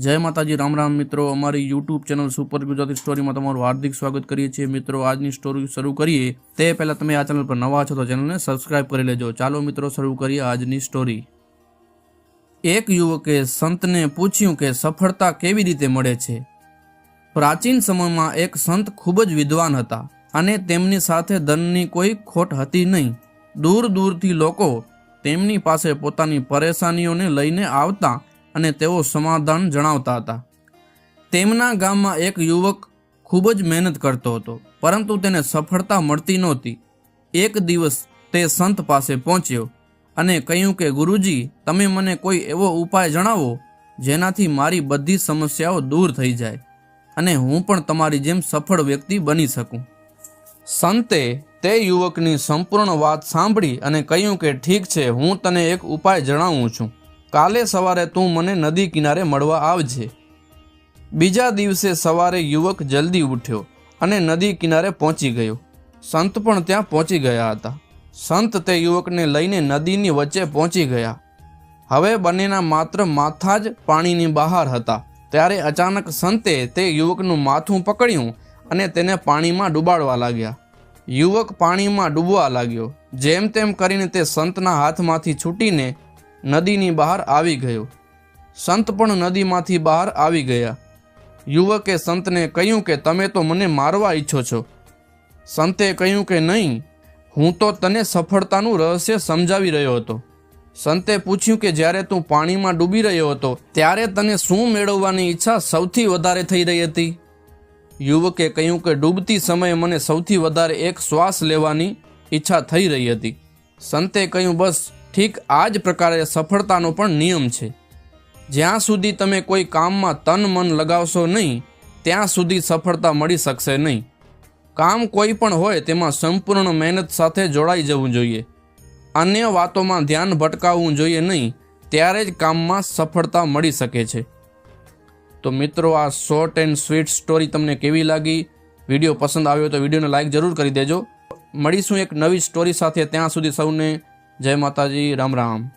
જય માતાજી, રામ રામ મિત્રો. અમારી યુટ્યુબ ચેનલ સુપર ગુજરાતી સ્ટોરીમાં તમારું હાર્દિક સ્વાગત કરીએ છીએ. મિત્રો, આજની સ્ટોરી શરૂ કરીએ. તે પહેલાં તમે આ ચેનલ પર નવા છો તો ચેનલને સબસ્ક્રાઇબ કરી લેજો. ચાલો મિત્રો, શરૂ કરીએ આજની સ્ટોરી. એક યુવકે સંતને પૂછ્યું કે સફળતા કેવી રીતે મળે છે? પ્રાચીન સમયમાં એક સંત ખૂબ જ વિદ્વાન હતા અને તેમની સાથે ધનની કોઈ ખોટ હતી નહીં. દૂર દૂરથી લોકો તેમની પાસે પોતાની પરેશાનીઓને લઈને આવતા અને તેઓ સમાધાન જણાવતા હતા. તેમના ગામમાં એક યુવક ખૂબ જ મહેનત કરતો હતો, પરંતુ તેને સફળતા મળતી નહોતી. એક દિવસ તે સંત પાસે પહોંચ્યો અને કહ્યું કે, ગુરુજી, તમે મને કોઈ એવો ઉપાય જણાવો જેનાથી મારી બધી સમસ્યાઓ દૂર થઈ જાય અને હું પણ તમારી જેમ સફળ વ્યક્તિ બની શકું. સંતે તે યુવકની સંપૂર્ણ વાત સાંભળી અને કહ્યું કે, ઠીક છે, હું તને એક ઉપાય જણાવું છું. કાલે સવારે તું મને નદી કિનારે મળવા આવજે. બીજા દિવસે સવારે યુવક જલ્દી ઉઠ્યો અને નદી કિનારે પહોંચી ગયો. સંત પણ ત્યાં પહોંચી ગયા હતા. સંત તે યુવકને લઈને નદીની વચ્ચે પહોંચી ગયા. હવે બંનેના માત્ર માથા જ પાણીની બહાર હતા. ત્યારે અચાનક સંતે તે યુવકનું માથું પકડ્યું અને તેને પાણીમાં ડૂબાડવા લાગ્યા. યુવક પાણીમાં ડૂબવા લાગ્યો. જેમ તેમ કરીને તે સંતના હાથમાંથી છૂટીને નદીની બહાર આવી ગયો. સંત પણ નદીમાંથી બહાર આવી ગયા. યુવકે સંતને કહ્યું કે, તમે તો મને મારવા ઈચ્છો છો. સંતે કહ્યું કે, નહીં, હું તો તને સફળતાનું રહસ્ય સમજાવી રહ્યો હતો. સંતે પૂછ્યું કે, જ્યારે તું પાણીમાં ડૂબી રહ્યો હતો, ત્યારે તને શું મેળવવાની ઈચ્છા સૌથી વધારે થઈ રહી હતી? યુવકે કહ્યું કે, ડૂબતી સમયે મને સૌથી વધારે એક શ્વાસ લેવાની ઈચ્છા થઈ રહી હતી. સંતે કહ્યું, બસ ઠીક આ જ પ્રકારે સફળતાનો પણ નિયમ છે. જ્યાં સુધી તમે કોઈ કામમાં તન મન લગાવશો નહીં, ત્યાં સુધી સફળતા મળી શકશે નહીં. કામ કોઈ પણ હોય તેમાં સંપૂર્ણ મહેનત સાથે જોડાઈ જવું જોઈએ. અન્ય વાતોમાં ધ્યાન ભટકાવવું જોઈએ નહીં, ત્યારે જ કામમાં સફળતા મળી શકે છે. તો મિત્રો, આ શોર્ટ એન્ડ સ્વીટ સ્ટોરી તમને કેવી લાગી? વીડિયો પસંદ આવ્યો તો વિડીયોને લાઈક જરૂર કરી દેજો. મળીશું એક નવી સ્ટોરી સાથે. ત્યાં સુધી સૌને જય માતાજી રામ રામ.